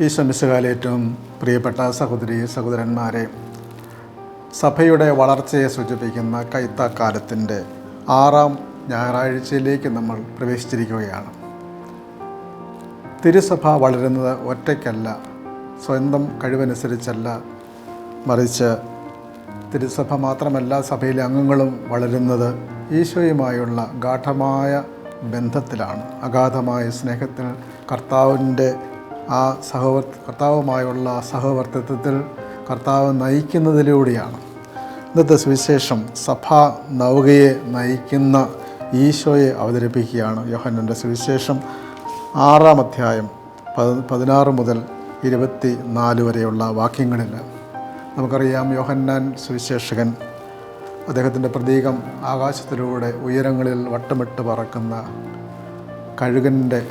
ഈശ്വമിശുകാല ഏറ്റവും പ്രിയപ്പെട്ട സഹോദരി സഹോദരന്മാരെ സഭയുടെ വളർച്ചയെ സൂചിപ്പിക്കുന്ന കൈത്താക്കാലത്തിന്റെ ആറാം ഞായറാഴ്ചയിലേക്ക് നമ്മൾ പ്രവേശിച്ചിരിക്കുകയാണ്. തിരുസഭ വളരുന്നത് ഒറ്റയ്ക്കല്ല സ്വന്തം കഴിവനുസരിച്ചല്ല. മറിച്ച് തിരുസഭ മാത്രമല്ല സഭയിലെ അംഗങ്ങളും വളരുന്നത് ഈശോയുമായുള്ള ഗാഠമായ ബന്ധത്തിലാണ്. അഗാധമായ സ്നേഹത്തിൽ കർത്താവിന്റെ ആ സഹവർ കർത്താവുമായുള്ള സഹവർത്തിത്വത്തിൽ കർത്താവ് നയിക്കുന്നതിലൂടെയാണ്. ഇന്നത്തെ സുവിശേഷം സഭ നൗകയെ നയിക്കുന്ന ഈശോയെ അവതരിപ്പിക്കുകയാണ് യോഹന്നന്റെ സുവിശേഷം ആറാം അധ്യായം പത് പതിനാറ് മുതൽ ഇരുപത്തി നാല് വരെയുള്ള വാക്യങ്ങളിൽ. നമുക്കറിയാം യോഹന്നാൻ സുവിശേഷകൻ അദ്ദേഹത്തിന്റെ പ്രതീകം ആകാശത്തിലൂടെ ഉയരങ്ങളിൽ വട്ടമിട്ട് പറക്കുന്ന കഴുകന്റെ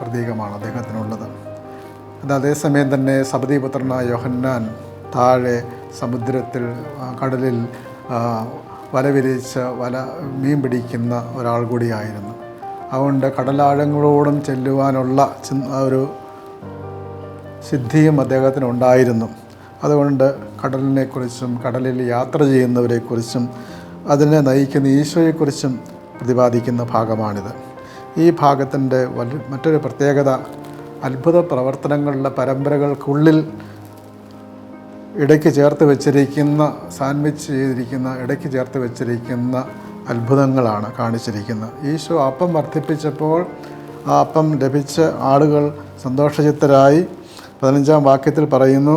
പ്രതീകമാണ് അദ്ദേഹത്തിനുള്ളത്. എന്നാൽ അതേസമയം തന്നെ സബദീപുത്രനായ യോഹന്നാൻ താഴെ സമുദ്രത്തിൽ കടലിൽ വല വിരിച്ച് വല മീൻ പിടിക്കുന്ന ഒരാൾ കൂടിയായിരുന്നു. അതുകൊണ്ട് കടലാഴങ്ങളോടും ചെല്ലുവാനുള്ള ഒരു സിദ്ധിയും അദ്ദേഹത്തിന് ഉണ്ടായിരുന്നു. അതുകൊണ്ട് കടലിനെക്കുറിച്ചും കടലിൽ യാത്ര ചെയ്യുന്നവരെക്കുറിച്ചും അതിനെ നയിക്കുന്ന ഈശോയെക്കുറിച്ചും പ്രതിപാദിക്കുന്ന ഭാഗമാണിത്. ഈ ഭാഗത്തിന്റെ വലിയ മറ്റൊരു പ്രത്യേകത അത്ഭുത പ്രവർത്തനങ്ങളുടെ പരമ്പരകൾക്കുള്ളിൽ ഇടയ്ക്ക് ചേർത്ത് വെച്ചിരിക്കുന്ന സാൻഡ്വിച്ച് ചെയ്തിരിക്കുന്ന ഇടയ്ക്ക് ചേർത്ത് വെച്ചിരിക്കുന്ന അത്ഭുതങ്ങളാണ് കാണിച്ചിരിക്കുന്നത്. ഈശോ അപ്പം വർദ്ധിപ്പിച്ചപ്പോൾ ആ അപ്പം ലഭിച്ച ആളുകൾ സന്തോഷചിത്തരായി. പതിനഞ്ചാം വാക്യത്തിൽ പറയുന്നു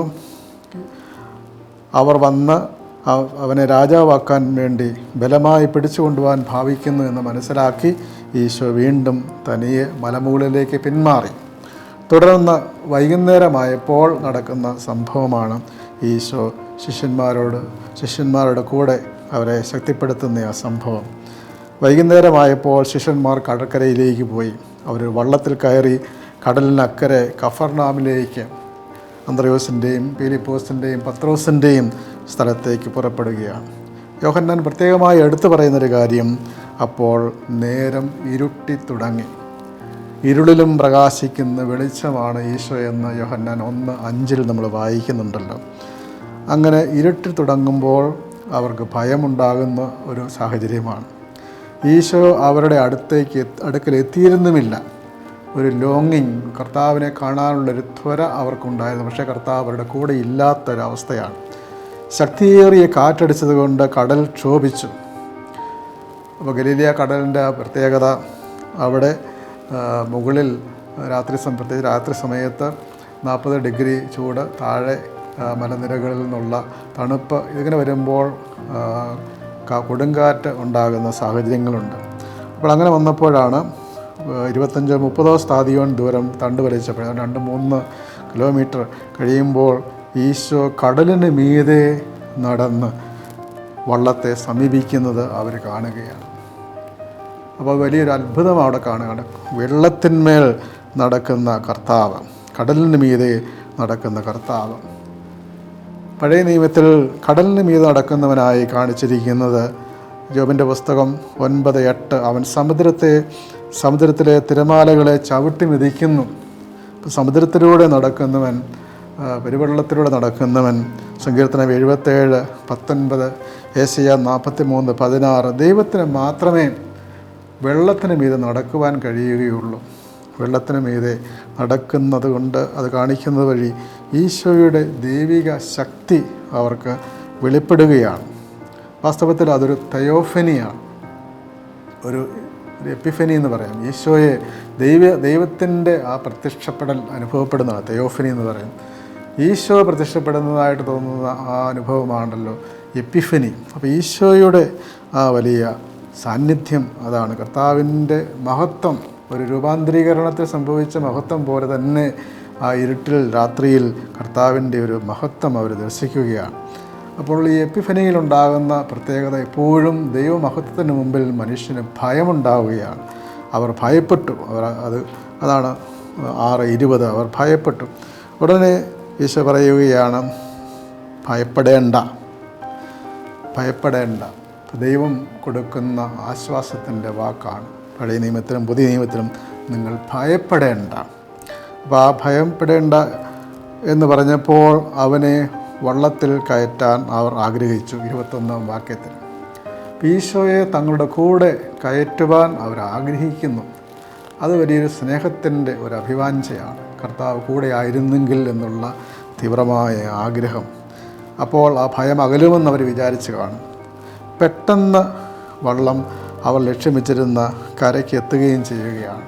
അവർ വന്ന് അവനെ രാജാവാക്കാൻ വേണ്ടി ബലമായി പിടിച്ചു കൊണ്ടുപോകാൻ ഭാവിക്കുന്നു എന്ന് മനസ്സിലാക്കി ഈശോ വീണ്ടും തനിയെ മലമുകളിലേക്ക് പിന്മാറി. തുടർന്ന് വൈകുന്നേരമായപ്പോൾ നടക്കുന്ന സംഭവമാണ് ഈശോ ശിഷ്യന്മാരോട് ശിഷ്യന്മാരുടെ കൂടെ അവരെ ശക്തിപ്പെടുത്തുന്ന ആ സംഭവം. വൈകുന്നേരമായപ്പോൾ ശിഷ്യന്മാർ കടൽക്കരയിലേക്ക് പോയി. അവർ വള്ളത്തിൽ കയറി കടലിനക്കരെ കഫർനാമിലേക്ക് അന്ത്രയോസിന്റെയും പീലിപ്പോസിന്റെയും പത്രോസിന്റെയും സ്ഥലത്തേക്ക് പുറപ്പെടുകയാണ്. യോഹന്നാൻ പ്രത്യേകമായി എടുത്തു പറയുന്നൊരു കാര്യം അപ്പോൾ നേരം ഇരുട്ടി തുടങ്ങി. ഇരുളിലും പ്രകാശിക്കുന്ന വെളിച്ചമാണ് ഈശോ എന്ന് യോഹന്നാൻ ഒന്ന് അഞ്ചിൽ നമ്മൾ വായിക്കുന്നുണ്ടല്ലോ. അങ്ങനെ ഇരുട്ടി തുടങ്ങുമ്പോൾ അവർക്ക് ഭയമുണ്ടാകുന്ന ഒരു സാഹചര്യമാണ്. ഈശോ അവരുടെ അടുത്തേക്ക് അടുക്കലെത്തിയിരുന്നുമില്ല. ഒരു ലോങ്ങിങ് കർത്താവിനെ കാണാനുള്ളൊരു ത്വര അവർക്കുണ്ടായിരുന്നു. പക്ഷേ കർത്താവ് അവരുടെ കൂടെ ഇല്ലാത്തൊരവസ്ഥയാണ്. ശക്തിയേറിയ കാറ്റടിച്ചത് കൊണ്ട് കടൽ ക്ഷോഭിച്ചു. അപ്പോൾ ഗലീലിയ കടലിന്റെ പ്രത്യേകത അവിടെ മുകളിൽ രാത്രി പ്രത്യേകിച്ച് രാത്രി സമയത്ത് നാൽപ്പത് ഡിഗ്രി ചൂട് താഴെ മലനിരകളിൽ നിന്നുള്ള തണുപ്പ് ഇതിങ്ങനെ വരുമ്പോൾ കൊടുങ്കാറ്റ് ഉണ്ടാകുന്ന സാഹചര്യങ്ങളുണ്ട്. അപ്പോൾ അങ്ങനെ വന്നപ്പോഴാണ് ഇരുപത്തഞ്ച് മുപ്പതോ സ്ഥാതിയോൺ ദൂരം തണ്ട് വലിച്ചപ്പോൾ രണ്ട് മൂന്ന് കിലോമീറ്റർ കഴിയുമ്പോൾ ഈശോ കടലിന് മീതെ നടന്ന് വള്ളത്തെ സമീപിക്കുന്നത് അവർ കാണുകയാണ്. അപ്പോൾ വലിയൊരു അത്ഭുതം അവിടെ കാണുകയാണ്. വെള്ളത്തിന്മേൽ നടക്കുന്ന കർത്താവ് കടലിന് മീതെ നടക്കുന്ന കർത്താവ്. പഴയ നിയമത്തിൽ കടലിന് മീതെ നടക്കുന്നവനായി കാണിച്ചിരിക്കുന്നത് ജോബിന്റെ പുസ്തകം ഒൻപത് എട്ട്. അവൻ സമുദ്രത്തെ സമുദ്രത്തിലെ തിരമാലകളെ ചവിട്ടി മിതിക്കുന്നു സമുദ്രത്തിലൂടെ നടക്കുന്നവൻ പെരുവെള്ളത്തിലൂടെ നടക്കുന്നവൻ സങ്കീർത്തനം എഴുപത്തേഴ് പത്തൊൻപത് ഏഷ്യ നാൽപ്പത്തി മൂന്ന് പതിനാറ് ദൈവത്തിന് മാത്രമേ വെള്ളത്തിന് മീതെ നടക്കുവാൻ കഴിയുകയുള്ളൂ. വെള്ളത്തിന് മീതെ നടക്കുന്നത് കൊണ്ട് അത് കാണിക്കുന്നത് വഴി ഈശോയുടെ ദൈവിക ശക്തി അവർക്ക് വെളിപ്പെടുകയാണ്. വാസ്തവത്തിൽ അതൊരു തയോഫനിയാണ്. ഒരു എപ്പിഫനി എന്ന് പറയാം. ഈശോയെ ദൈവ ദൈവത്തിന്റെ ആ പ്രത്യക്ഷപ്പെടൽ അനുഭവപ്പെടുന്നതാണ്. തയോഫനി എന്ന് പറയും. ഈശോ പ്രത്യക്ഷപ്പെടുന്നതായിട്ട് തോന്നുന്ന ആ അനുഭവമാണല്ലോ എപ്പിഫനി. അപ്പോൾ ഈശോയുടെ ആ വലിയ സാന്നിധ്യം അതാണ്. കർത്താവിന്റെ മഹത്വം ഒരു രൂപാന്തരീകരണത്തിൽ സംഭവിച്ച മഹത്വം പോലെ തന്നെ ആ ഇരുട്ടിൽ രാത്രിയിൽ കർത്താവിന്റെ ഒരു മഹത്വം അവർ ദർശിക്കുകയാണ്. അപ്പോൾ ഈ എപ്പിഫനിയിൽ ഉണ്ടാകുന്ന പ്രത്യേകത എപ്പോഴും ദൈവമഹത്വത്തിന് മുമ്പിൽ മനുഷ്യന് ഭയമുണ്ടാവുകയാണ്. അവർ ഭയപ്പെട്ടു. അവർ അത് അതാണ് ആറ് ഇരുപത്. അവർ ഭയപ്പെട്ടു. ഉടനെ ഈശോ പറയുകയാണ് ഭയപ്പെടേണ്ട. ഭയപ്പെടേണ്ട. ദൈവം കൊടുക്കുന്ന ആശ്വാസത്തിന്റെ വാക്കാണ്. പഴയ നിയമത്തിലും പുതിയ നിയമത്തിലും നിങ്ങൾ ഭയപ്പെടേണ്ട. അപ്പോൾ ആ ഭയപ്പെടേണ്ട എന്ന് പറഞ്ഞപ്പോൾ അവനെ വള്ളത്തിൽ കയറ്റാൻ അവർ ആഗ്രഹിച്ചു. ഇരുപത്തൊന്നാം വാക്യത്തിൽ. ഈശോയെ തങ്ങളുടെ കൂടെ കയറ്റുവാൻ അവർ ആഗ്രഹിക്കുന്നു. അത് വലിയൊരു സ്നേഹത്തിന്റെ ഒരു അഭിവാഞ്ചയാണ് കർത്താവ് കൂടെ ആയിരുന്നെങ്കിൽ എന്നുള്ള തീവ്രമായ ആഗ്രഹം. അപ്പോൾ ആ ഭയം അകലുമെന്ന് അവർ വിചാരിച്ച് കാണും. പെട്ടെന്ന് വള്ളം അവർ ലക്ഷ്യം വെച്ചിരുന്ന കരയ്ക്ക് എത്തുകയും ചെയ്യുകയാണ്.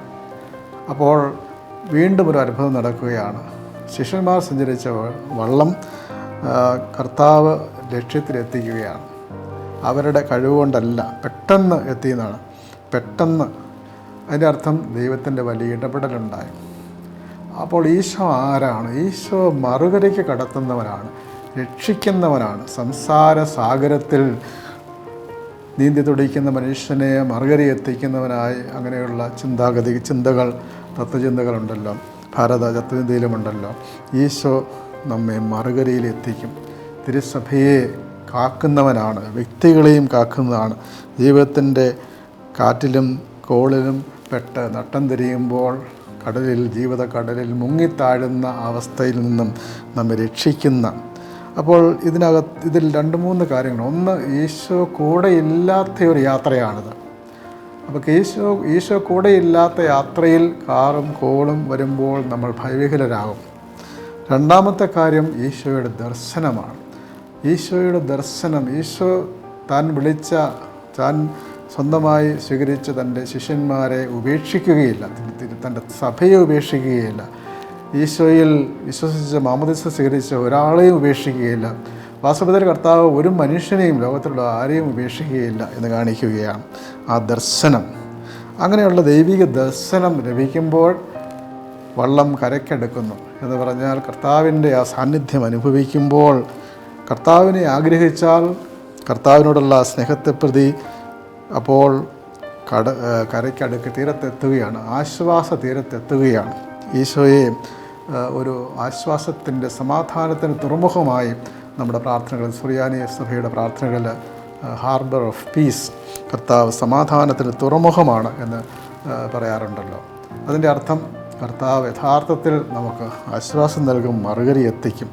അപ്പോൾ വീണ്ടും ഒരു അത്ഭുതം നടക്കുകയാണ്. ശിഷ്യന്മാർ സഞ്ചരിച്ച വള്ളം കർത്താവ് ലക്ഷ്യത്തിലെത്തിക്കുകയാണ്. അവരുടെ കഴിവുകൊണ്ടല്ല പെട്ടെന്ന് എത്തിയെന്നാണ്. പെട്ടെന്ന് അതിന്റെ അർത്ഥം ദൈവത്തിന്റെ വലിയ ഇടപെടലുണ്ടായി. അപ്പോൾ ഈശോ ആരാണ്? ഈശോ മറുകരയ്ക്ക് കടത്തുന്നവനാണ് രക്ഷിക്കുന്നവനാണ്. സംസാര സാഗരത്തിൽ നീന്തി തുടിക്കുന്ന മനുഷ്യനെ മറുകരി എത്തിക്കുന്നവനായി അങ്ങനെയുള്ള ചിന്താഗതി ചിന്തകൾ തത്വചിന്തകളുണ്ടല്ലോ. ഭാരത തത്വചിന്തയിലുമുണ്ടല്ലോ ഈശോ നമ്മെ മറുകരയിൽ എത്തിക്കും. തിരുസഭയെ കാക്കുന്നവനാണ് വ്യക്തികളെയും കാക്കുന്നതാണ്. ജീവിതത്തിന്റെ കാറ്റിലും കോളിലും പെട്ട് നട്ടം തിരിയുമ്പോൾ കടലിൽ ജീവിത കടലിൽ മുങ്ങിത്താഴുന്ന അവസ്ഥയിൽ നിന്നും നമ്മെ രക്ഷിക്കുന്ന അപ്പോൾ ഇതിനകത്ത് ഇതിൽ രണ്ട് മൂന്ന് കാര്യങ്ങൾ. ഒന്ന് ഈശോ കൂടെ ഇല്ലാത്ത ഒരു യാത്രയാണിത്. അപ്പോൾ ഈശോ ഈശോ കൂടെ ഇല്ലാത്ത യാത്രയിൽ കാറും കോളും വരുമ്പോൾ നമ്മൾ ഭയവിഹലരാകും രണ്ടാമത്തെ കാര്യം ഈശോയുടെ ദർശനമാണ്. ഈശോയുടെ ദർശനം ഈശോ താൻ വിളിച്ച താൻ സ്വന്തമായി സ്വീകരിച്ച തന്റെ ശിഷ്യന്മാരെ ഉപേക്ഷിക്കുകയില്ല. തന്റെ സഭയെ ഉപേക്ഷിക്കുകയില്ല. ഈശോയിൽ വിശ്വസിച്ച് മാമദിസ സ്വീകരിച്ച ഒരാളെയും ഉപേക്ഷിക്കുകയില്ല. വാസ്തവത്തിൽ കർത്താവ് ഒരു മനുഷ്യനെയും ലോകത്തിലുള്ള ആരെയും ഉപേക്ഷിക്കുകയില്ല എന്ന് കാണിക്കുകയാണ് ആ ദർശനം. അങ്ങനെയുള്ള ദൈവിക ദർശനം ലഭിക്കുമ്പോൾ വള്ളം കരക്കെടുക്കുന്നു എന്ന് പറഞ്ഞാൽ കർത്താവിന്റെ ആ സാന്നിധ്യം അനുഭവിക്കുമ്പോൾ കർത്താവിനെ ആഗ്രഹിച്ചാൽ കർത്താവിനോടുള്ള സ്നേഹത്തെ പ്രതി അപ്പോൾ കട കരയ്ക്കടുക്ക് തീരത്തെത്തുകയാണ്. ആശ്വാസ തീരത്തെത്തുകയാണ് ഈശോയെ ഒരു ആശ്വാസത്തിന്റെ സമാധാനത്തിന് തുറമുഖമായി നമ്മുടെ പ്രാർത്ഥനകൾ സുറിയാനി സഭയുടെ പ്രാർത്ഥനകളിൽ ഹാർബർ ഓഫ് പീസ് കർത്താവ് സമാധാനത്തിന് തുറമുഖമാണ് എന്ന് പറയാറുണ്ടല്ലോ. അതിന്റെ അർത്ഥം കർത്താവ് യഥാർത്ഥത്തിൽ നമുക്ക് ആശ്വാസം നൽകും മറുകരി എത്തിക്കും.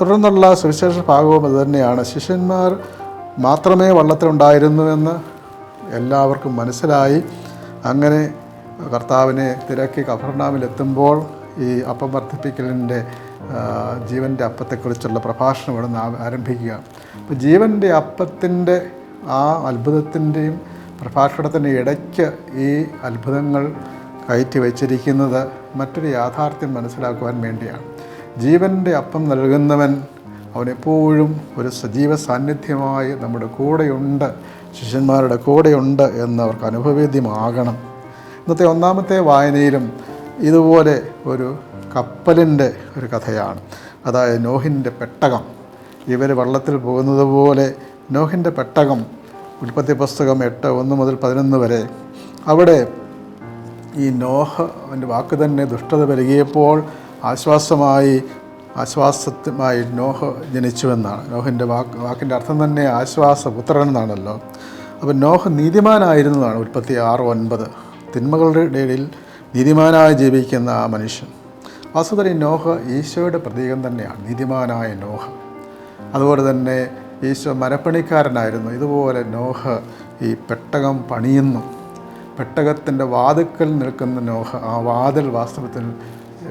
തുടർന്നുള്ള സുവിശേഷ ഭാഗവും അത് തന്നെയാണ്. ശിഷ്യന്മാർ മാത്രമേ വള്ളത്തിലുണ്ടായിരുന്നുവെന്ന് എല്ലാവർക്കും മനസ്സിലായി. അങ്ങനെ കർത്താവിനെ തിരക്കി കഫർണാമിലെത്തുമ്പോൾ ഈ അപ്പം വർദ്ധിപ്പിക്കലിന്റെ ജീവന്റെ അപ്പത്തെക്കുറിച്ചുള്ള പ്രഭാഷണം ഇവിടെ നിന്ന് ആരംഭിക്കുക. അപ്പോൾ ജീവന്റെ അപ്പത്തിന്റെ ആ അത്ഭുതത്തിന്റെയും പ്രഭാഷണത്തിന്റെ ഇടയ്ക്ക് ഈ അത്ഭുതങ്ങൾ കയറ്റി വച്ചിരിക്കുന്നത് മറ്റൊരു യാഥാർത്ഥ്യം മനസ്സിലാക്കുവാൻ വേണ്ടിയാണ്. ജീവന്റെ അപ്പം നൽകുന്നവൻ അവനെപ്പോഴും ഒരു സജീവ സാന്നിധ്യമായി നമ്മുടെ കൂടെയുണ്ട് ശിഷ്യന്മാരുടെ കൂടെയുണ്ട് എന്നവർക്ക് അനുഭവേദ്യമാകണം ഇന്നത്തെ ഒന്നാമത്തെ വായനയിലും ഇതുപോലെ ഒരു കപ്പലിന്റെ ഒരു കഥയാണ്. അതായത് നോഹിന്റെ പെട്ടകം. ഇവർ വള്ളത്തിൽ പോകുന്നത് പോലെ നോഹിന്റെ പെട്ടകം ഉൽപ്പത്തി പുസ്തകം എട്ട് ഒന്ന് മുതൽ പതിനൊന്ന് വരെ. അവിടെ ഈ നോഹ അവന്റെ വാക്ക് തന്നെ ദുഷ്ടത പെരുകിയപ്പോൾ ആശ്വാസമായി ആശ്വാസമായി നോഹ ജനിച്ചുവെന്നാണ്. നോഹിന്റെ വാക്ക് വാക്കിന്റെ അർത്ഥം തന്നെ ആശ്വാസപുത്രൻ എന്നാണല്ലോ. അപ്പം നോഹ നീതിമാനായിരുന്നതാണ് ഉൽപ്പത്തി ആറ് ഒൻപത്. തിന്മകളുടെ ഇടയിൽ നീതിമാനായി ജീവിക്കുന്ന ആ മനുഷ്യൻ. വാസ്തുതരി നോഹ ഈശോയുടെ പ്രതീകം തന്നെയാണ് നീതിമാനായ നോഹ. അതുപോലെ തന്നെ ഈശോ മരപ്പണിക്കാരനായിരുന്നു. ഇതുപോലെ നോഹ ഈ പെട്ടകം പണിയുന്നു. പെട്ടകത്തിന്റെ വാതുക്കൽ നിൽക്കുന്ന നോഹ ആ വാതിൽ വാസ്തവത്തിൽ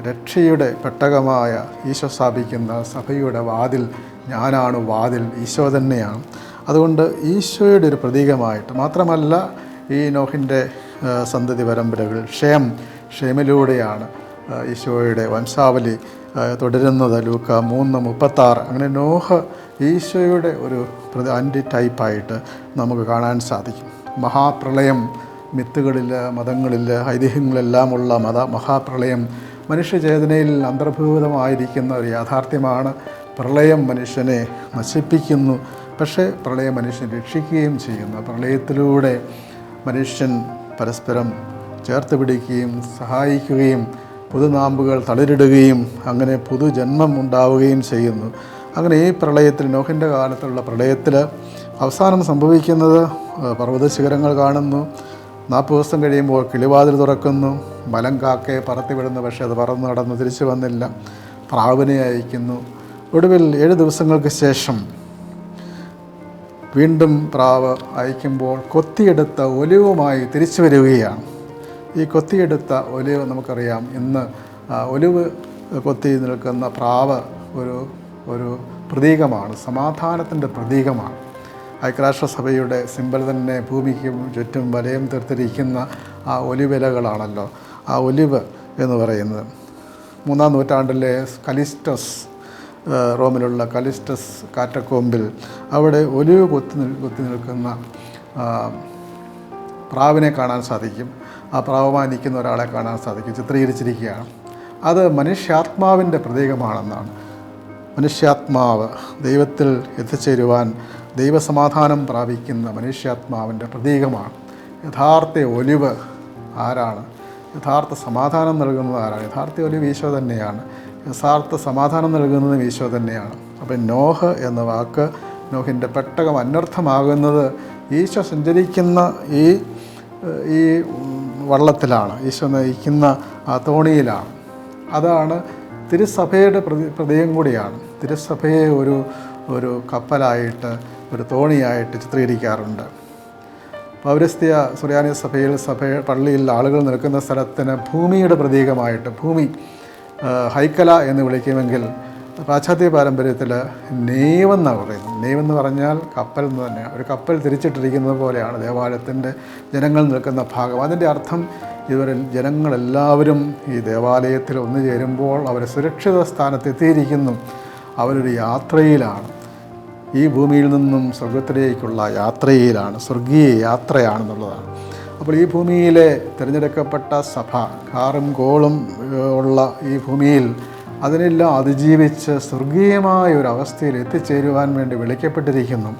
രക്ഷയുടെ പെട്ടകമായ ഈശോ സ്ഥാപിക്കുന്ന സഭയുടെ വാതിൽ ഞാനാണ് വാതിൽ ഈശോ തന്നെയാണ്. അതുകൊണ്ട് ഈശോയുടെ ഒരു പ്രതീകമായിട്ട് മാത്രമല്ല ഈ നോഹിന്റെ സന്തതി പരമ്പരകൾ. ക്ഷേം ക്ഷേമിലൂടെയാണ് ഈശോയുടെ വംശാവലി തുടരുന്നത്. ലൂക്ക മൂന്ന് മുപ്പത്താറ്. അങ്ങനെ നോഹ ഈശോയുടെ ഒരു ആന്റി ടൈപ്പായിട്ട് നമുക്ക് കാണാൻ സാധിക്കും. മഹാപ്രളയം മിത്തുകളിൽ മതങ്ങളിൽ ഐതിഹ്യങ്ങളെല്ലാമുള്ള മത മഹാപ്രളയം മനുഷ്യചേതനയിൽ അന്തർഭൂതമായിരിക്കുന്ന ഒരു യാഥാർത്ഥ്യമാണ്. പ്രളയം മനുഷ്യനെ നശിപ്പിക്കുന്നു. പക്ഷേ പ്രളയം മനുഷ്യൻ രക്ഷിക്കുകയും ചെയ്യുന്നു. പ്രളയത്തിലൂടെ മനുഷ്യൻ പരസ്പരം ചേർത്ത് പിടിക്കുകയും സഹായിക്കുകയും പുതുനാമ്പുകൾ തളിരിടുകയും അങ്ങനെ പുതുജന്മം ഉണ്ടാവുകയും ചെയ്യുന്നു. അങ്ങനെ ഈ പ്രളയത്തിൽ നോഹിന്റെ കാലത്തുള്ള പ്രളയത്തിൽ അവസാനം സംഭവിക്കുന്നത് ആ, പർവത ശിഖരങ്ങൾ കാണുന്നു. നാൽപ്പത് ദിവസം കഴിയുമ്പോൾ കിളിവാതിൽ തുറക്കുന്നു. മലം കാക്കയെ പറത്തി വിടുന്നു പക്ഷേ അത് പറന്ന് നടന്ന് തിരിച്ചു വന്നില്ല. പ്രാവിനെ അയക്കുന്നു. ഒടുവിൽ ഏഴ് ദിവസങ്ങൾക്ക് ശേഷം വീണ്ടും പ്രാവ് അയക്കുമ്പോൾ കൊത്തിയെടുത്ത ഒലിവുമായി തിരിച്ചു വരികയാണ്. ഈ കൊത്തിയെടുത്ത ഒലിവ് നമുക്കറിയാം. ഇന്ന് ഒലിവ് കൊത്തി നിൽക്കുന്ന പ്രാവ് ഒരു ഒരു പ്രതീകമാണ്. സമാധാനത്തിന്റെ പ്രതീകമാണ്. ഐക്യരാഷ്ട്രസഭയുടെ സിമ്പൽ തന്നെ ഭൂമിക്ക് ചുറ്റും വലയം തീർത്തിരിക്കുന്ന ആ ഒലിവിലകളാണല്ലോ. ആ ഒലിവ് എന്ന് പറയുന്നത്. മൂന്നാം നൂറ്റാണ്ടിലെ കലിസ്റ്റസ് റോമിലുള്ള കലിസ്റ്റസ് കാറ്റക്കോമ്പിൽ അവിടെ ഒലിവ് കൊത്തി കൊത്തി നിൽക്കുന്ന പ്രാവിനെ കാണാൻ സാധിക്കും. ആ പ്രാവുമായി നിൽക്കുന്ന ഒരാളെ കാണാൻ സാധിക്കും. ചിത്രീകരിച്ചിരിക്കുകയാണ്. അത് മനുഷ്യാത്മാവിന്റെ പ്രതീകമാണെന്നാണ്. മനുഷ്യാത്മാവ് ദൈവത്തിൽ എത്തിച്ചേരുവാൻ ദൈവസമാധാനം പ്രാപിക്കുന്ന മനുഷ്യാത്മാവിന്റെ പ്രതീകമാണ്. യഥാർത്ഥ ഒലിവ് ആരാണ്? യഥാർത്ഥ സമാധാനം നൽകുന്നത് ആരാണ്? യഥാർത്ഥ ഒരു ഈശോ തന്നെയാണ്. യഥാർത്ഥ സമാധാനം നൽകുന്നത് ഈശോ തന്നെയാണ്. അപ്പം നോഹ് എന്ന വാക്ക് നോഹിന്റെ പെട്ടകം അനർത്ഥമാകുന്നത് ഈശോ സഞ്ചരിക്കുന്ന ഈ ഈ വള്ളത്തിലാണ്. ഈശോ നയിക്കുന്ന ആ തോണിയിലാണ്. അതാണ് തിരുസഭയുടെ പ്രതി പ്രതീകം കൂടിയാണ്. തിരുസഭയെ ഒരു ഒരു കപ്പലായിട്ട് ഒരു തോണിയായിട്ട് ചിത്രീകരിക്കാറുണ്ട്. പൗരസ്ത്യ സുറിയാനി സഭയിൽ സഭ പള്ളിയിൽ ആളുകൾ നിൽക്കുന്ന സ്ഥലത്തിന് ഭൂമിയുടെ പ്രതീകമായിട്ട് ഭൂമി ഹൈക്കല എന്ന് വിളിക്കുമെങ്കിൽ പാശ്ചാത്യ പാരമ്പര്യത്തിൽ നെയ്വെന്നാണ് പറയുന്നത്. നെയ്വെന്ന് പറഞ്ഞാൽ കപ്പൽ എന്ന് തന്നെയാണ് ഒരു കപ്പൽ തിരിച്ചിട്ടിരിക്കുന്നത് പോലെയാണ് ദേവാലയത്തിന്റെ ജനങ്ങൾ നിൽക്കുന്ന ഭാഗം. അതിന്റെ അർത്ഥം ഇവർ ജനങ്ങളെല്ലാവരും ഈ ദേവാലയത്തിൽ ഒന്നു ചേരുമ്പോൾ അവർ സുരക്ഷിത സ്ഥാനത്തെത്തിയിരിക്കുന്നു. അവരൊരു യാത്രയിലാണ്. ഈ ഭൂമിയിൽ നിന്നും സ്വർഗത്തിലേക്കുള്ള യാത്രയിലാണ് സ്വർഗീയ യാത്രയാണെന്നുള്ളതാണ്. അപ്പോൾ ഈ ഭൂമിയിലെ തിരഞ്ഞെടുക്കപ്പെട്ട സഭ കാറും കോളും ഉള്ള ഈ ഭൂമിയിൽ അതിനെല്ലാം അതിജീവിച്ച് സ്വർഗീയമായ ഒരു അവസ്ഥയിൽ എത്തിച്ചേരുവാൻ വേണ്ടി വിളിക്കപ്പെട്ടിരിക്കുന്നു.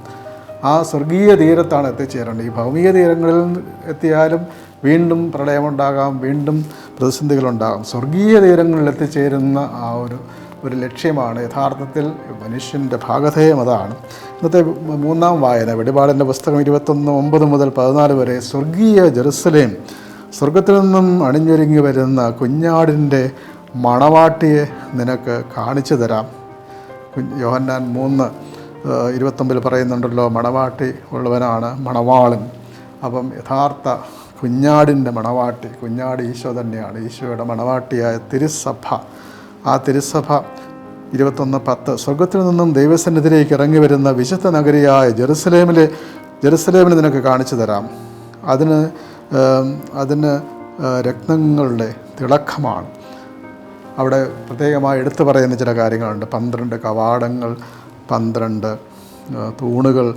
ആ സ്വർഗീയ തീരത്താണ് എത്തിച്ചേരേണ്ടത്. ഈ ഭൗമിക തീരങ്ങളിൽ എത്തിയാലും വീണ്ടും പ്രളയമുണ്ടാകാം വീണ്ടും പ്രതിസന്ധികളുണ്ടാകാം. സ്വർഗീയ തീരങ്ങളിൽ എത്തിച്ചേരുന്ന ആ ഒരു ഒരു ലക്ഷ്യമാണ്. യഥാർത്ഥത്തിൽ മനുഷ്യന്റെ ഭാഗധേയം അതാണ്. ഇന്നത്തെ മൂന്നാം വായന വെടിപാടിന്റെ പുസ്തകം ഇരുപത്തൊന്ന് ഒമ്പത് മുതൽ പതിനാല് വരെ സ്വർഗീയ ജെറുസലേം. സ്വർഗത്തിൽ നിന്നും അണിഞ്ഞൊരുങ്ങി വരുന്ന കുഞ്ഞാടിന്റെ മണവാട്ടിയെ നിനക്ക് കാണിച്ചു തരാം. യോഹന്നാൻ മൂന്ന് ഇരുപത്തൊമ്പതിൽ പറയുന്നുണ്ടല്ലോ മണവാട്ടി ഉള്ളവനാണ് മണവാളൻ. അപ്പം യഥാർത്ഥ കുഞ്ഞാടിന്റെ മണവാട്ടി കുഞ്ഞാട് ഈശോ തന്നെയാണ്. ഈശോയുടെ മണവാട്ടിയായ തിരുസഭ. ആ തിരുസഭ ഇരുപത്തൊന്ന് പത്ത്. സ്വർഗത്തിൽ നിന്നും ദൈവസന്നിധിയിലേക്ക് ഇറങ്ങി വരുന്ന വിശുദ്ധ നഗരിയായ ജെറുസലേമിലെ ജെറുസലേമിൽ നിനക്ക് കാണിച്ചു തരാം. അതിന് അതിന് രക്തങ്ങളുടെ തിളക്കമാണ്. അവിടെ പ്രത്യേകമായി എടുത്തു പറയുന്ന ചില കാര്യങ്ങളുണ്ട്. പന്ത്രണ്ട് കവാടങ്ങൾ പന്ത്രണ്ട് തൂണുകൾ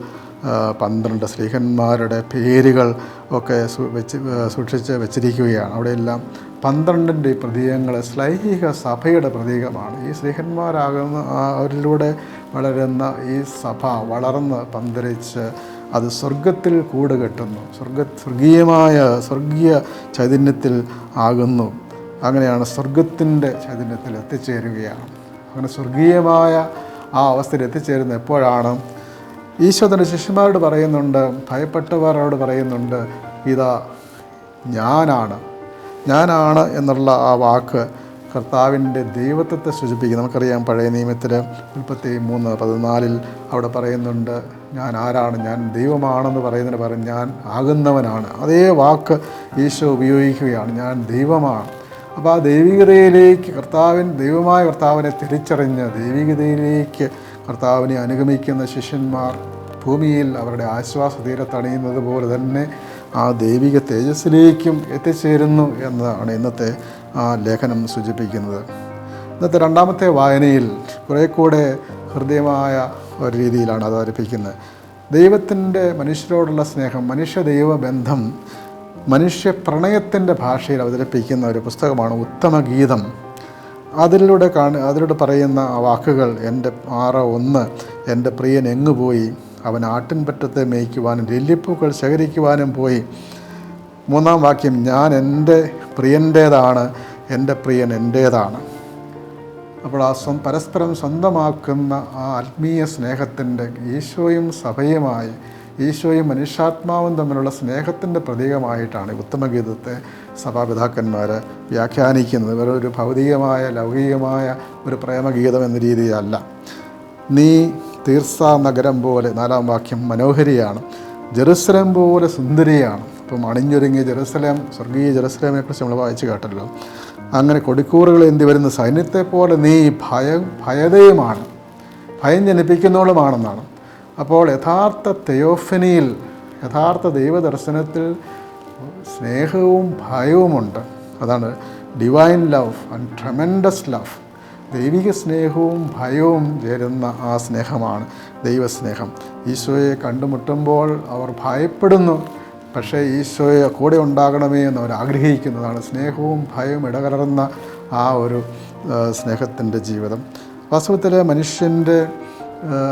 പന്ത്രണ്ട് സ്ത്രീഹന്മാരുടെ പേരുകൾ ഒക്കെ വെച്ച് സൂക്ഷിച്ച് വെച്ചിരിക്കുകയാണ്. അവിടെയെല്ലാം പന്ത്രണ്ടിന്റെ പ്രതീകങ്ങൾ സ്ലൈഹിക സഭയുടെ പ്രതീകമാണ്. ഈ സ്ത്രീഹന്മാരാകുന്ന അവരിലൂടെ വളരുന്ന ഈ സഭ വളർന്ന് പന്തരിച്ച് അത് സ്വർഗത്തിൽ കൂട് കെട്ടുന്നു. സ്വർഗ സ്വർഗീയമായ സ്വർഗീയ ചൈതന്യത്തിൽ ആകുന്നു. അങ്ങനെയാണ് സ്വർഗത്തിന്റെ ചൈതന്യത്തിൽ എത്തിച്ചേരുകയാണ്. അങ്ങനെ സ്വർഗീയമായ ആ അവസ്ഥയിൽ എത്തിച്ചേരുന്നത് എപ്പോഴാണ്? ഈശോ തന്റെ ശിഷ്യന്മാരോട് പറയുന്നുണ്ട് ഭയപ്പെട്ടവരോട് പറയുന്നുണ്ട് ഇതാ ഞാനാണ് ഞാനാണ് എന്നുള്ള ആ വാക്ക് കർത്താവിന്റെ ദൈവത്വത്തെ സൂചിപ്പിക്കും നമുക്കറിയാം പഴയ നിയമത്തിൽ മുപ്പത്തി മൂന്ന് പതിനാലിൽ അവിടെ പറയുന്നുണ്ട് ഞാൻ ആരാണ്? ഞാൻ ദൈവമാണെന്ന് പറയുന്നതിന് പറയും ഞാൻ ആകുന്നവനാണ്. അതേ വാക്ക് ഈശോ ഉപയോഗിക്കുകയാണ് ഞാൻ ദൈവമാണ്. അപ്പോൾ ആ ദൈവികതയിലേക്ക് കർത്താവിൻ ദൈവമായ കർത്താവിനെ തിരിച്ചറിഞ്ഞ് ദൈവികതയിലേക്ക് കർത്താവിനെ അനുഗമിക്കുന്ന ശിഷ്യന്മാർ ഭൂമിയിൽ അവരുടെ ആശ്വാസ തീരത്തണിയുന്നത് പോലെ തന്നെ ആ ദൈവിക തേജസ്സിലേക്കും എത്തിച്ചേരുന്നു എന്നതാണ് ഇന്നത്തെ ആ ലേഖനം സൂചിപ്പിക്കുന്നത്. ഇന്നത്തെ രണ്ടാമത്തെ വായനയിൽ കുറേ കൂടെ ഹൃദയമായ ഒരു രീതിയിലാണ് അവതരിപ്പിക്കുന്നത്. ദൈവത്തിന്റെ മനുഷ്യരോടുള്ള സ്നേഹം മനുഷ്യ ദൈവ ബന്ധം മനുഷ്യ പ്രണയത്തിന്റെ ഭാഷയിൽ അവതരിപ്പിക്കുന്ന ഒരു പുസ്തകമാണ് ഉത്തമഗീതം. അതിലൂടെ കാണ അതിലൂടെ പറയുന്ന വാക്കുകൾ എന്റെ ആറ് ഒന്ന് എന്റെ പ്രിയൻ എങ്ങു പോയി? അവൻ ആട്ടിൻപറ്റത്തെ മേയ്ക്കുവാനും ലില്ലിപ്പൂക്കൾ ശേഖരിക്കുവാനും പോയി. മൂന്നാം വാക്യം ഞാൻ എന്റെ പ്രിയന്റേതാണ് എന്റെ പ്രിയൻ എന്റേതാണ്. അപ്പോൾ ആ സ്വ പരസ്പരം സ്വന്തമാക്കുന്ന ആ ആത്മീയ സ്നേഹത്തിന്റെ ഈശോയും സഭയുമായി ഈശോയും മനുഷ്യാത്മാവും തമ്മിലുള്ള സ്നേഹത്തിന്റെ പ്രതീകമായിട്ടാണ് ഉത്തമഗീതത്തെ സഭാപിതാക്കന്മാർ വ്യാഖ്യാനിക്കുന്നത്. വെറും ഒരു ഭൗതികമായ ലൗകികമായ ഒരു പ്രേമഗീതം എന്ന രീതിയല്ല. നീ തീർസ നഗരം പോലെ നാലാം വാക്യം മനോഹരിയാണ്. ജെറുസലേം പോലെ സുന്ദരിയാണ്. ഇപ്പം അണിഞ്ഞൊരുങ്ങിയ ജെറുസലേം സ്വർഗീയ ജെറുസലേമിനെക്കുറിച്ച് നമ്മൾ വായിച്ചു കേട്ടല്ലോ. അങ്ങനെ കൊടിക്കൂറുകൾ എന്തി വരുന്ന സൈന്യത്തെ പോലെ നീ ഭയം ഭയതയുമാണ്. ഭയം ജനിപ്പിക്കുന്നവളുമാണെന്നാണ്. അപ്പോൾ യഥാർത്ഥ തെയോഫനിയിൽ യഥാർത്ഥ ദൈവദർശനത്തിൽ സ്നേഹവും ഭയവുമുണ്ട്. അതാണ് divine love and tremendous love ദൈവിക സ്നേഹവും ഭയവും ചേരുന്ന ആ സ്നേഹമാണ് ദൈവസ്നേഹം. ഈശോയെ കണ്ടുമുട്ടുമ്പോൾ അവർ ഭയപ്പെടുന്നു. പക്ഷേ ഈശോയെ കൂടെ ഉണ്ടാകണമേ എന്ന് അവർ ആഗ്രഹിക്കുന്നതാണ്. സ്നേഹവും ഭയവും ഇടകലർന്ന ആ ഒരു സ്നേഹത്തിന്റെ ജീവിതം. വാസ്തവത്തിൽ മനുഷ്യന്റെ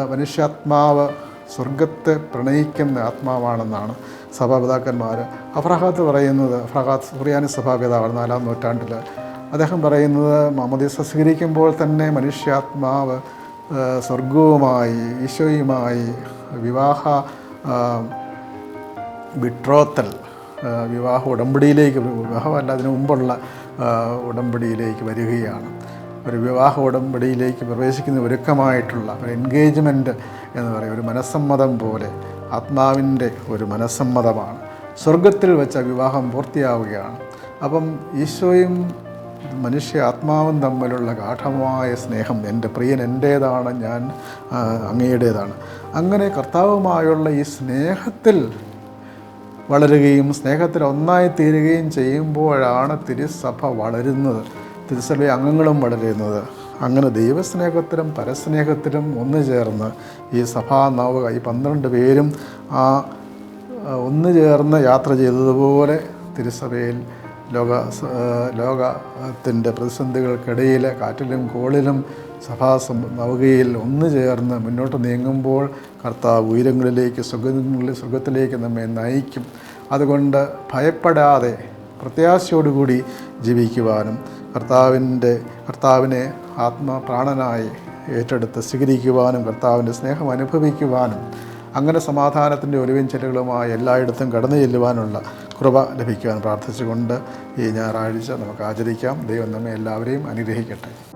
മനുഷ്യാത്മാവ് സ്വർഗത്തെ പ്രണയിക്കുന്ന ആത്മാവാണെന്നാണ് സഭാപിതാക്കന്മാർ അഫ്രഹാത്ത് പറയുന്നത് അഫ്രഹാത്ത് സുറിയാനി സഭാപിതാവാണ് നാലാം നൂറ്റാണ്ടിൽ അദ്ദേഹം പറയുന്നത് മമദീസ സ്വീകരിക്കുമ്പോൾ തന്നെ മനുഷ്യാത്മാവ് സ്വർഗവുമായി ഈശോയുമായി വിവാഹ വിട്രോത്തൽ വിവാഹ ഉടമ്പടിയിലേക്ക് വിവാഹമല്ല അതിനു മുമ്പുള്ള ഉടമ്പടിയിലേക്ക് വരികയാണ്. ഒരു വിവാഹ ഉടമ്പടിയിലേക്ക് പ്രവേശിക്കുന്ന ഒരുക്കമായിട്ടുള്ള ഒരു എൻഗേജ്മെന്റ് എന്ന് പറയും ഒരു മനസ്സമ്മതം പോലെ ആത്മാവിന്റെ ഒരു മനസ്സമ്മതമാണ്. സ്വർഗത്തിൽ വെച്ച വിവാഹം പൂർത്തിയാവുകയാണ്. അപ്പം ഈശോയും മനുഷ്യ ആത്മാവും തമ്മിലുള്ള ഗാഠമായ സ്നേഹം എന്റെ പ്രിയൻ എന്റേതാണ് ഞാൻ അങ്ങയുടേതാണ്. അങ്ങനെ കർത്താവുമായുള്ള ഈ സ്നേഹത്തിൽ വളരുകയും സ്നേഹത്തിൽ ഒന്നായി തീരുകയും ചെയ്യുമ്പോഴാണ് തിരുസഭ വളരുന്നത്. തിരുസഭ അംഗങ്ങളും വളരുന്നത് അങ്ങനെ ദൈവസ്നേഹത്തിലും പരസ്നേഹത്തിലും ഒന്നു ചേർന്ന് ഈ സഭാ നവക ഈ പന്ത്രണ്ട് പേരും ആ ഒന്നു ചേർന്ന് യാത്ര ചെയ്തതുപോലെ തിരുസഭയിൽ ലോക ലോകത്തിന്റെ പ്രതിസന്ധികൾക്കിടയിൽ കാറ്റിലും കോളിലും സഭാ നവകയിൽ ഒന്നു ചേർന്ന് മുന്നോട്ട് നീങ്ങുമ്പോൾ കർത്താവ് ഉയരങ്ങളിലേക്ക് സുഖങ്ങളിൽ സുഖത്തിലേക്ക് നമ്മെ നയിക്കും. അതുകൊണ്ട് ഭയപ്പെടാതെ പ്രത്യാശയോടുകൂടി ജീവിക്കുവാനും കർത്താവിന്റെ കർത്താവിനെ ആത്മപ്രാണനായി ഏറ്റെടുത്ത് സ്വീകരിക്കുവാനും കർത്താവിന്റെ സ്നേഹം അനുഭവിക്കുവാനും അങ്ങനെ സമാധാനത്തിന്റെ ഒലിവിൻ ചെല്ലുകളുമായി എല്ലായിടത്തും കടന്നു ചെല്ലുവാനുള്ള കൃപ ലഭിക്കുവാൻ പ്രാർത്ഥിച്ചുകൊണ്ട് ഈ ഞായറാഴ്ച നമുക്ക് ആചരിക്കാം. ദൈവം നമ്മെ എല്ലാവരെയും അനുഗ്രഹിക്കട്ടെ.